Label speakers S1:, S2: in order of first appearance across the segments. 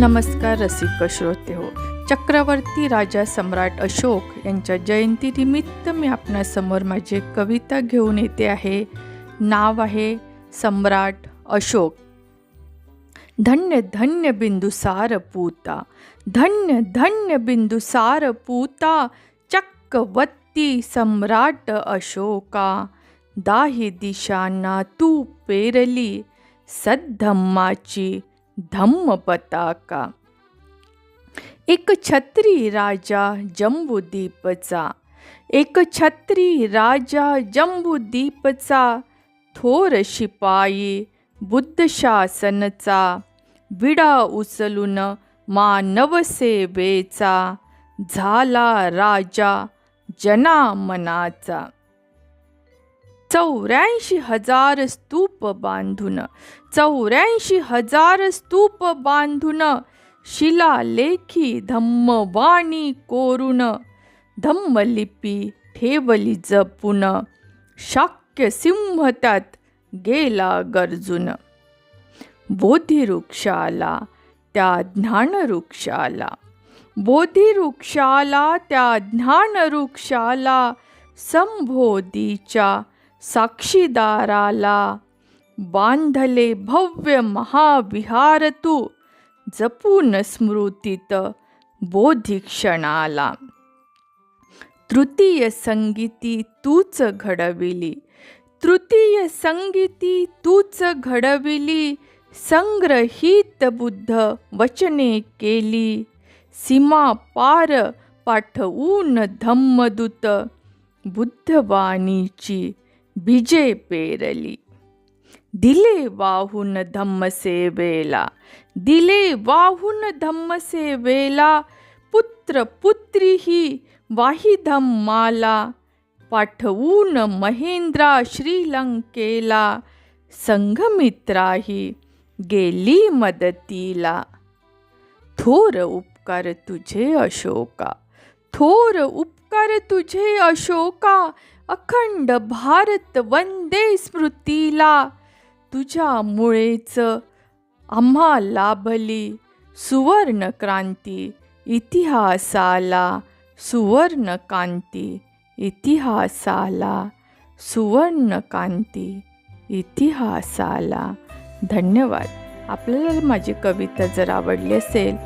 S1: नमस्कार रसिक श्रोते हो. चक्रवर्ती राजा सम्राट अशोक यांच्या जयंतीनिमित्त मी आपणासमोर माझी कविता घेऊन येते आहे. नाव आहे सम्राट अशोक. धन्य धन्य बिंदुसार पूता. धन्य धन्य बिंदुसार पूता. चक्रवर्ती सम्राट अशोका. दाही दिशांना तू पेरली. सद्धम्माची धम्म पताका एक छत्री राजा जंबूदीपचा एक छत्री राजा जंबूदीपचा थोर शिपाई बुद्ध शासनचा विडा उचलून मानवसेवेचा झाला राजा जनामनाचा। चौऱ्याऐंशी हजार स्तूप बांधून चौऱ्याऐंशी हजार स्तूप बांधून शिलालेखी धम्मवाणी कोरून धम्मलिपी ठेवली जपून शाक्य सिंह त्यात गेला गरजून. बोधिवृक्षाला त्या ज्ञानवृक्षाला बोधिवृक्षाला त्या ज्ञानवृक्षाला संबोधीच्या साक्षीदाराला बांधले भव्य महाविहार तू जपून स्मृतीत बोधिक्षणाला. तृतीय संगीती तूच घडविली तृतीय संगीती तूच घडविली संग्रहित बुद्ध वचने केली सीमा पार पाठवून धम्मदूत बुद्धवाणीची बीजे पेरली दिले वाहून धम्मसेवेला दिले वाहून धम्मसेवेला पुत्र पुत्री ही वाही धम्माला पाठवून महेंद्रा श्रीलंकेला संघमित्राही गेली मदतीला थोर उपकार तुझे अशोका थोर उप कर तुझे अशोका अखंड भारत वंदे स्मृतीला. तुझ्यामुळेच आम्हा लाभली सुवर्ण क्रांती इतिहासाला सुवर्ण कांती इतिहासाला सुवर्ण कांती इतिहासाला. धन्यवाद. आपल्याला माझी कविता जर आवडली असेल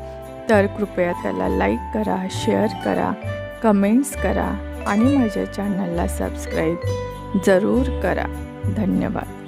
S1: तर कृपया त्याला लाईक करा शेअर करा. कमेंट्स करा आणि माझ्या चॅनलला सबस्क्राईब जरूर करा. धन्यवाद.